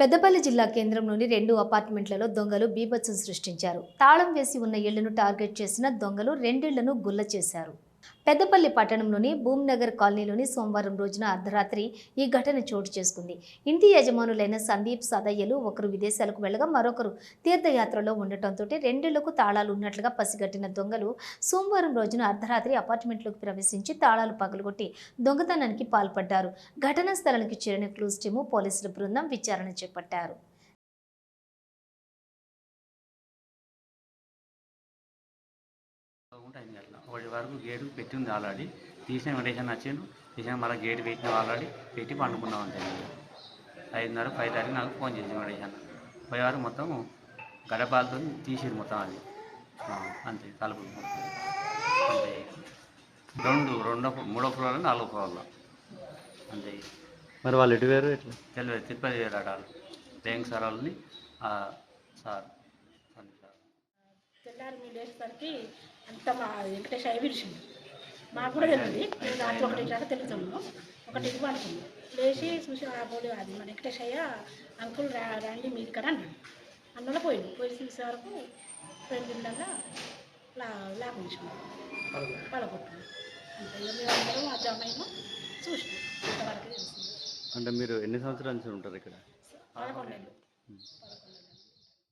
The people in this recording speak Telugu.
పెద్దపల్లి జిల్లా కేంద్రంలోని రెండు అపార్ట్మెంట్లలో దొంగలు బీభత్సం సృష్టించారు. తాళం వేసి ఉన్న ఇళ్ళను టార్గెట్ చేసిన దొంగలు రెండిళ్ళను గుల్ల చేశారు పెద్దపల్లి పట్టణంలోని భూమ్నగర్ కాలనీలోని సోమవారం రోజున అర్ధరాత్రి ఈ ఘటన చోటు చేసుకుంది. ఇంటి యజమానులైన సందీప్ సదయ్యలు ఒకరు విదేశాలకు వెళ్ళగా మరొకరు తీర్థయాత్రలో ఉండటంతో రెండేళ్ళకు తాళాలు ఉన్నట్లుగా పసిగట్టిన దొంగలు సోమవారం రోజున అర్ధరాత్రి అపార్ట్మెంట్లోకి ప్రవేశించి తాళాలు పగలగొట్టి దొంగతనానికి పాల్పడ్డారు. ఘటనా స్థలానికి చేరిన క్లూస్ టీము పోలీసుల బృందం విచారణ చేపట్టారు. ఉంటుంది అట్లా. ఒకటి వరకు గేటు పెట్టింది ఆల్రెడీ. తీసిన వెంటేషన్ వచ్చిండు. తీసిన మళ్ళీ గేట్ పెట్టిన ఆల్రెడీ పెట్టి పండుకున్నాం అంతే ఐదున్నర పది తారీఖు నాకు ఫోన్ చేసింది వెంటేషన్ పోయే వరకు మొత్తం గడపాలతో తీసిరు మొత్తం అది. అంతే తలుపులు మొత్తం. అంతే రెండు రెండో మూడో ఫ్లోర్ నాలుగో ఫ్లోర్లో అంతే మరి వాళ్ళు ఎటు వేరు ఎట్లా తెలియదు. తిరుపతి సార్ వాళ్ళని ఆ, సార్ సందీప్ సార్. తెల్లారి మేము లేచేసరికి అంత మా వెంకటేష్ అయి మాకు కూడా తెలియదు. మేము రాత్రి ఒకటి దాకా తెలుగుతున్నాము ఒకటికి పడుతుంది లేచి చూసి ఆ పోలీ అది మన వెంకటేష్ అయ్య అంకుల్ రా రండి మీరు ఇక్కడ అన్నాడు. అన్నలో పోయింది పోయి చూసే వరకు రెండిందల్లా లా పడగొట్టాము అంతే. ఇక మేము అందరం ఆ జమైనా చూసినాం. ఇంతవరకు తెలిసింది అంటే మీరు ఎన్ని సంవత్సరాల నుంచి ఉంటారు ఇక్కడ? పదకొండు.